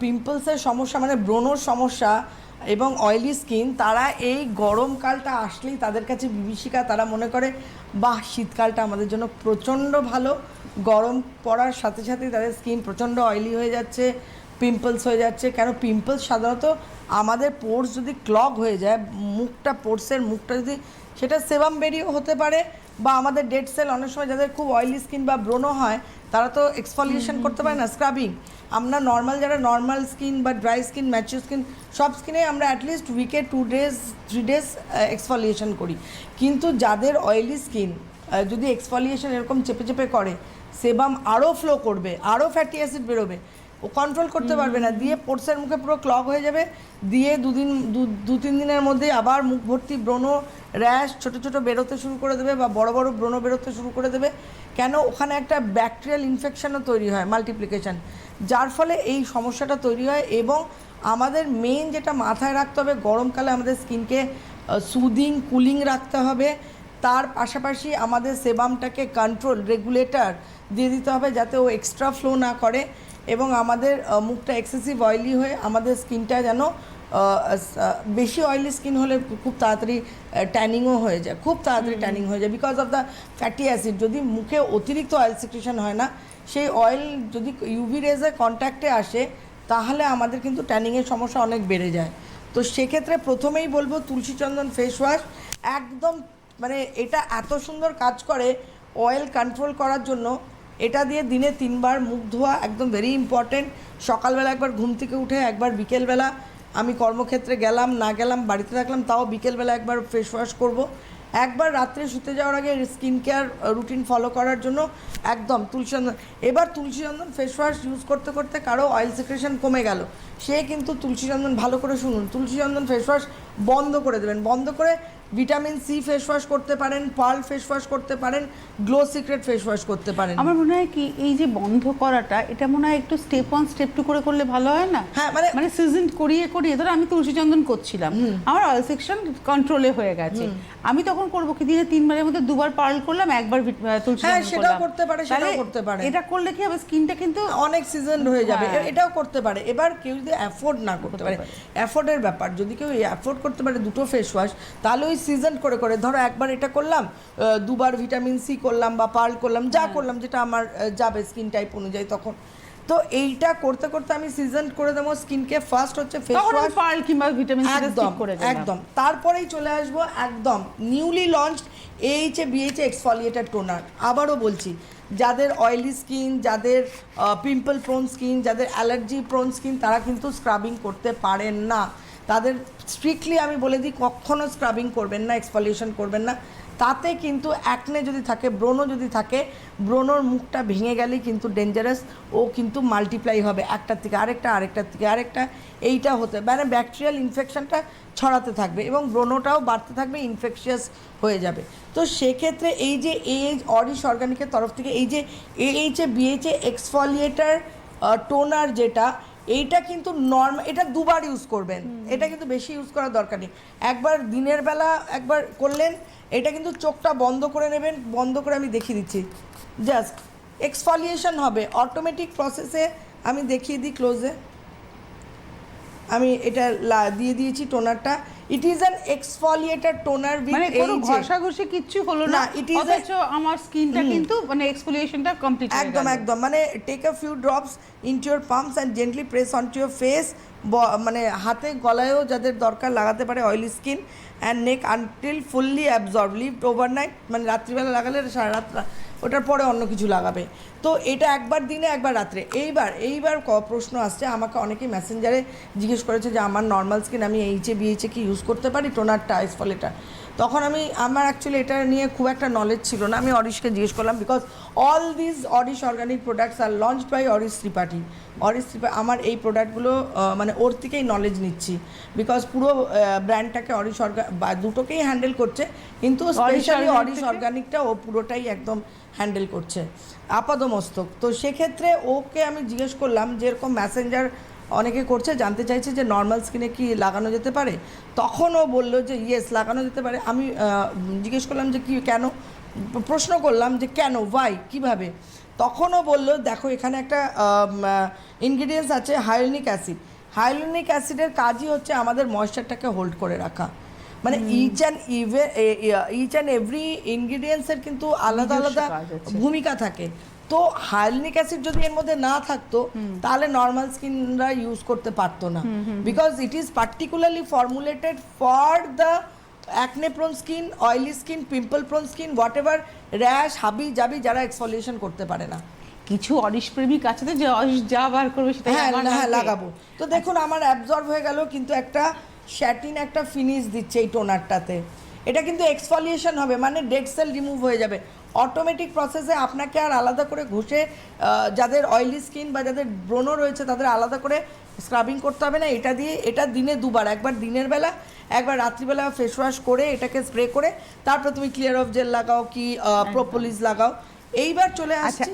পিম্পলসের সমস্যা মানে ব্রণর সমস্যা এবং অয়েলি স্কিন তারা এই গরমকালটা আসলেই তাদের কাছে বিভীষিকা। তারা মনে করে বাহ শীতকালটা আমাদের জন্য প্রচণ্ড ভালো। গরম পড়ার সাথে সাথেই তাদের স্কিন প্রচণ্ড অয়েলি হয়ে যাচ্ছে পিম্পলস হয়ে যাচ্ছে। কেন? পিম্পলস সাধারণত আমাদের পোর্স যদি ক্লগ হয়ে যায় মুখটা পোর্সের মুখটা যদি সেটা সেবাম বেরিয়েও হতে পারে বা আমাদের ডেড সেল অনেক সময় যাদের খুব অয়েলি স্কিন বা ব্রণ হয় তারা তো এক্সফলিয়েশন করতে পারে না স্ক্রাবিং আমরা নর্মাল যারা নর্মাল স্কিন বা ড্রাই স্কিন ম্যাচিউর স্কিন সব স্কিনে আমরা অ্যাটলিস্ট উইকে two days three days exfoliation করি। কিন্তু যাদের অয়েলি স্কিন যদি এক্সফলিয়েশন এরকম চেপে চেপে করে সেবাম আরও ফ্লো করবে আরও ফ্যাটি অ্যাসিড বেরোবে ও কন্ট্রোল করতে পারবে না। দিয়ে পোর্সের মুখে পুরো ক্লগ হয়ে যাবে। দিয়ে দুদিন দু- দু তিন দিনের মধ্যে আবার মুখ ভর্তি ব্রণ র্যাশ ছোট ছোট বেরোতে শুরু করে দেবে বা বড় বড় ব্রণ বেরোতে শুরু করে দেবে। কেন? ওখানে একটা ব্যাকটেরিয়াল ইনফেকশনও তৈরি হয় মাল্টিপ্লিকেশান যার ফলে এই সমস্যাটা তৈরি হয় এবং আমাদের মেন যেটা মাথায় রাখতে হবে গরমকালে আমাদের স্কিনকে সুদিং কুলিং রাখতে হবে। তার পাশাপাশি আমাদের সেবামটাকে কন্ট্রোল রেগুলেটর দিয়ে দিতে হবে যাতে ও এক্সট্রা ফ্লো না করে। এবং আমাদের মুখটা এক্সেসিভ অয়েলি হয়ে আমাদের স্কিনটা যেন বেশি অয়েলি স্কিন হলে খুব তাড়াতাড়ি ট্যানিংও হয়ে যায়। খুব তাড়াতাড়ি ট্যানিং হয়ে যায় because of the fatty acid যদি মুখে অতিরিক্ত অয়েল সিক্রেশন হয় না সেই অয়েল যদি ইউভি রেজে কন্ট্যাক্টে আসে তাহলে আমাদের কিন্তু ট্যানিংয়ের সমস্যা অনেক বেড়ে যায়। তো সেক্ষেত্রে প্রথমেই বলব তুলসী চন্দন ফেস ওয়াশ একদম মানে এটা এত সুন্দর কাজ করে অয়েল কন্ট্রোল করার জন্য এটা দিয়ে দিনে তিনবার মুখ ধোয়া একদম ভেরি ইম্পর্টেন্ট সকালবেলা একবার ঘুম থেকে উঠে একবার বিকেলবেলা। আমি কর্মক্ষেত্রে গেলাম, না গেলাম, বাড়িতে থাকলাম, তাও বিকেলবেলা একবার ফেস ওয়াশ করব। একবার রাত্রে শুতে যাওয়ার আগে স্কিন কেয়ার রুটিন ফলো করার জন্য একদম তুলসী চন্দন। এবার তুলসী চন্দন ফেস ওয়াশ ইউজ করতে করতে কারও অয়েল সিক্রেশন কমে গেল। সে কিন্তু তুলসী চন্দন ভালো করে শুনুন। তুলসী চন্দন ফেস ওয়াশ বন্ধ করে দেবেন। বন্ধ করে ভিটামিন সি ফেস ওয়াশ করতে পারেন পার্ল ফেস ওয়াশ করতে পারেন গ্লো সিক্রেট ফেস ওয়াশ করতে পারেন। আমার মনে হয় কি এই যে বন্ধ করাটা এটা মনে হয় একটু স্টেপ ওয়ান স্টেপ টু করে করলে ভালো হয় না? হ্যাঁ, মানে- মানে সিজন করিয়ে করিয়ে ধরো আমি তুলসী চন্দন করছিলাম আমার অয়েল সেকশন কন্ট্রোলে হয়ে গেছে। আমি তখন করব কি দিনে তিনবারের মধ্যে দুবার পার্ল করলাম একবার তুলসী হ্যাঁ, সেটাও করতে পারে, সেটাও করতে পারে। এটা করলে কি হবে? স্কিনটা কিন্তু অনেক সিজন হয়ে যাবে। হ্যাঁ। এটাও করতে পারে। এবার কেউ যদি অ্যাফোর্ড না করতে পারে পারে। অ্যাফোর্ডের ব্যাপার যদি কেউ অ্যাফোর্ড করতে পারে দুটো ফেস ওয়াশ তাহলে ওই সিজন করে করে ধরো একবার এটা করলাম দুবার ভিটামিন সি করলাম বা পার্ল করলাম যা হ্যাঁ। করলাম যেটা আমার যাবে স্কিন টাইপ অনুযায়ী তখন। তো এইটা করতে করতে আমি সিজন করে দেবো স্কিনকে ফার্স্ট হচ্ছে ফেস ওয়াশ পার্ল কিংবা ভিটামিন সি একদম একদম। তারপরেই চলে আসব একদম newly launch H A BHA exfoliator toner আবারও বলছি যাদের অয়েলি স্কিন যাদের পিম্পল প্রোন স্কিন যাদের অ্যালার্জি প্রোন স্কিন তারা কিন্তু স্ক্রাবিং করতে পারেন না। তাদের স্ট্রিক্টলি আমি বলে দিই কখনো স্ক্রাবিং করবেন না এক্সফলিয়েশন করবেন না। তাতে কিন্তু অ্যাকনে যদি থাকে ব্রণ যদি থাকে, ব্রণর মুখটা ভেঙে গেলেই কিন্তু ডেঞ্জারাস ও কিন্তু মাল্টিপ্লাই হবে একটার থেকে আরেকটা, আরেকটার থেকে আরেকটা। এইটা হতে মানে ব্যাকটেরিয়াল ইনফেকশানটা ছড়াতে থাকবে এবং ব্রণটাও বাড়তে থাকবে ইনফেকশিয়াস হয়ে যাবে। তো সেক্ষেত্রে এই যে এইচ অরিশ অর্গানিকের তরফ থেকে এই যে এইচ এ বিএইচে এক্সফলিয়েটার টোনার যেটা এইটা কিন্তু নর্মাল এটা দুবার ইউজ করবেন। এটা কিন্তু বেশি ইউজ করার দরকার নেই। একবার দিনের বেলা একবার করলেন এটা কিন্তু চোখটা বন্ধ করে নেবেন বন্ধ করে আমি দেখিয়ে দিচ্ছি। জাস্ট এক্সফলিয়েশন হবে। অটোমেটিক প্রসেসে আমি দেখিয়ে দিই ক্লোজে আমি এটা দিয়ে দিয়েছি টোনারটা it is an exfoliator toner with মানে কোনো ঘষাঘষি কিচ্ছু হলো না is a- অথচ আমার স্কিনটা কিন্তু মানে এক্সফোলিয়েশনটা কমপ্লিট একদম। একদম। মানে take a few drops into your palms and gently press on to your face মানে হাতে গলায়ও যাদের দরকার লাগাতে পারে oily skin and neck until fully absorb leaved overnight মানে রাত্রিবেলা লাগালে সারা রাত ওটার পরে অন্য কিছু লাগাবে। তো এটা একবার দিনে, একবার রাত্রে। এইবার এইবার ক প্রশ্ন আসছে, আমাকে অনেকেই মেসেঞ্জারে জিজ্ঞেস করেছে যে, আমার নর্মাল স্কিন আমি এইচে বিএইচে কি ইউজ করতে পারি? টোনারটা আইসফলেটা তখন আমি আমার অ্যাকচুয়ালি এটা নিয়ে খুব একটা নলেজ ছিল না। আমি অরিশকে জিজ্ঞেস করলাম because all this Arish organic products R launch by Arish Tripathi Arish Tripathi আমার এই প্রোডাক্টগুলো মানে ওর থেকেই নলেজ নিচ্ছি। বিকজ পুরো ব্র্যান্ডটাকে অরিশ অর্গা বা দুটোকেই হ্যান্ডেল করছে কিন্তু স্পেশালি অরিশ? অর্গানিকটা ও পুরোটাই একদম হ্যান্ডেল করছে। আপাদমস্তক। তো সেক্ষেত্রে ওকে আমি জিজ্ঞেস করলাম যে এরকম ম্যাসেঞ্জার অনেকে করছে জানতে চাইছে যে নর্মাল স্কিনে কি লাগানো যেতে পারে। তখন ও বলল যে ইয়েস লাগানো যেতে পারে। আমি জিজ্ঞেস করলাম যে কি কেন? প্রশ্ন করলাম যে কেন? ওয়াই কীভাবে? তখনও বলল দেখো এখানে একটা ইনগ্রিডিয়েন্টস আছে হাইলোনিক অ্যাসিড হাইলোনিক অ্যাসিডের কাজই হচ্ছে আমাদের ময়েশ্চারটাকে হোল্ড করে রাখা। মানে each and eve each and every ইনগ্রিডিয়েন্টসের কিন্তু আলাদা আলাদা ভূমিকা থাকে। তো হাইলোনিক অ্যাসিড যদি এর মধ্যে না থাকতো তাহলে নর্মাল স্কিনরা ইউজ করতে পারতো না। Because it is particularly formulated for the acne prone skin oily skin pimple prone skin whatever rash হাবি জাবি যারা এক্সফলিয়েশন করতে পারে না। কিছু অরিশ প্রেমিক আছে তো যে অরিশ যা বার করবে সেটা হ্যাঁ হ্যাঁ লাগাবো। তো দেখুন আমার অ্যাবজর্ব হয়ে গেল কিন্তু একটা শ্যাটিন একটা ফিনিশ দিচ্ছে এই টোনারটাতে এটা কিন্তু এক্সফলিয়েশন হবে মানে ডেড সেল রিমুভ হয়ে যাবে। অটোমেটিক প্রসেসে আপনাকে আর আলাদা করে ঘষে যাদের অয়েলি স্কিন বা যাদের ব্রণ রয়েছে তাদের আলাদা করে স্ক্রাবিং করতে হবে না। এটা দিয়ে এটা দিনে দুবার একবার দিনের বেলা একবার রাত্রিবেলা ফেস ওয়াশ করে এটাকে স্প্রে করে তারপর তুমি ক্লিয়ার অফ জেল লাগাও কি প্রোপোলিস লাগাও। এইবার চলে আচ্ছা আসছে